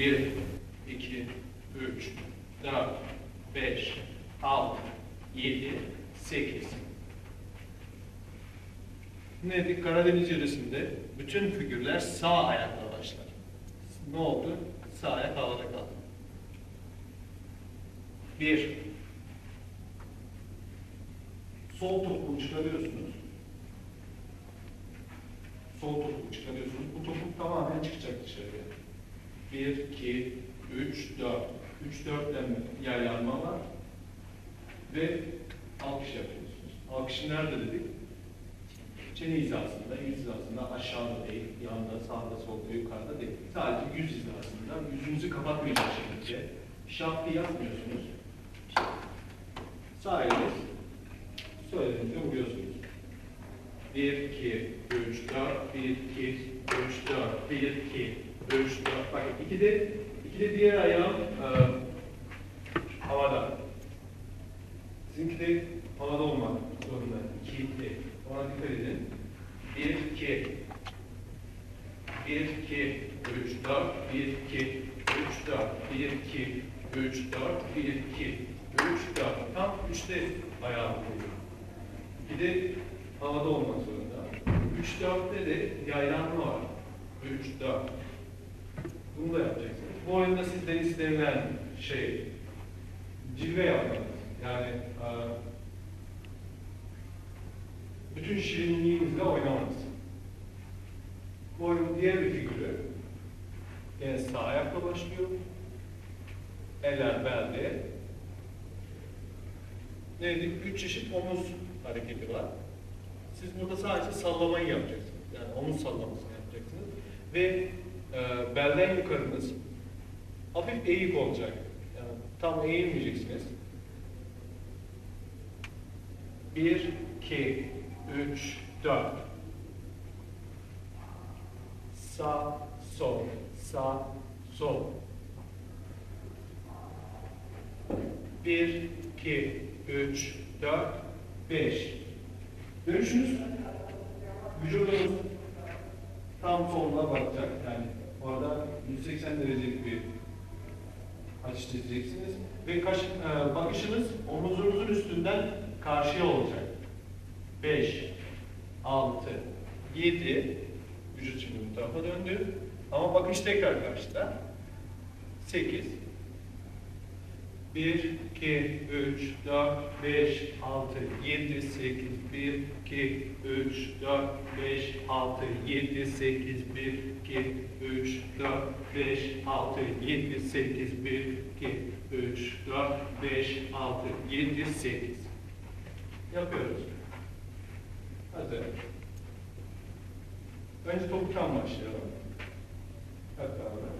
1, 2, 3, 4, 5, 6, 7, 8. Ne dedik? Karadeniz yöresinde bütün figürler sağ ayakla başlar. Ne oldu? Sağ ayak havada kaldı. 1. Sol topuğu çıkarıyorsunuz. Sol topuğu çıkarıyorsunuz. Bu topuk tamamen çıkacak dışarıya. 1, 2, 3, 4. 3, 4 yaylanma var. Ve alkış yapıyorsunuz. Alkışı nerede dedik? Çene hizasında, yüz hizasında, aşağıda değil, yanda, sağda, solda, yukarıda değil. Sadece yüz hizasında, yüzünüzü kapatmayacak şekilde şapkı yapmıyorsunuz. Sağ eliniz söylediğinizde vuruyorsunuz. 1, 2, 3, 4, 1, 2, 3, 4, 1, 2, 3, 4. Bakın iki de, iki de diğer ayağım e, havada. Sizinki de havada olmak zorunda. 2 değil. Ona dikkat edin. 1, 2, 1, 2, 3, 4, 1, 2, 3, 4, 1, 2, 3, 4, 1, 2, 3, 4. Tam üçte ayağımı koyuyorum. Bir de havada olmak zorunda. 3, 4'te de yaylanma var. 3, 4. Bunu da yapacaksınız. Bu oyunda sizden istenilen şey cilve yapmanız. Yani e, bütün şirinliğinizle oynamanız. Bu oyunun diğer bir figürü yine sağ ayakla başlıyor. Eller belde. Ne dedik? Üç çeşit omuz hareketi var. Siz burada sadece sallamayı yapacaksınız. Yani omuz sallamasını yapacaksınız. Ve e, belden yukarınız hafif eğik olacak. Yani tam eğilmeyeceksiniz. Bir, iki, üç, dört. Sağ, sol, sağ, sol. Bir, iki, üç, dört, beş. Dönüşünüz vücudunuz tam soluna bakacak. Yani orada 180 derecelik bir açı çizeceksiniz. Ve kaş, e, bakışınız omuzunuzun üstünden karşıya olacak. 5, 6, 7, vücut şimdi bu tarafa döndü. Ama bakış tekrar karşıda. 8, 1, 2, 3, 4, 5, 6, 7, 8, 1, 2, 3, 4, 5, 6, 7, 8, 1, 2, 3, 4, 5, 6, 7, 8, 1, 2, 3, 4, 5, 6, 7, 8. Yapıyoruz. Hadi. Önce topuktan başlayalım. Hadi beraber.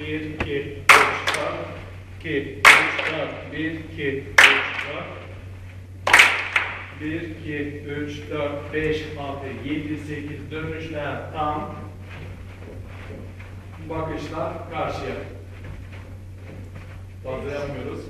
1, 2, 3, 4, 2, 3, 4, 1, 2, 3, 4, 1, 2, 3, 4, 5, 6, 7, 8 dönüşler tam. Bakışlar karşıya. Fazla yapmıyoruz.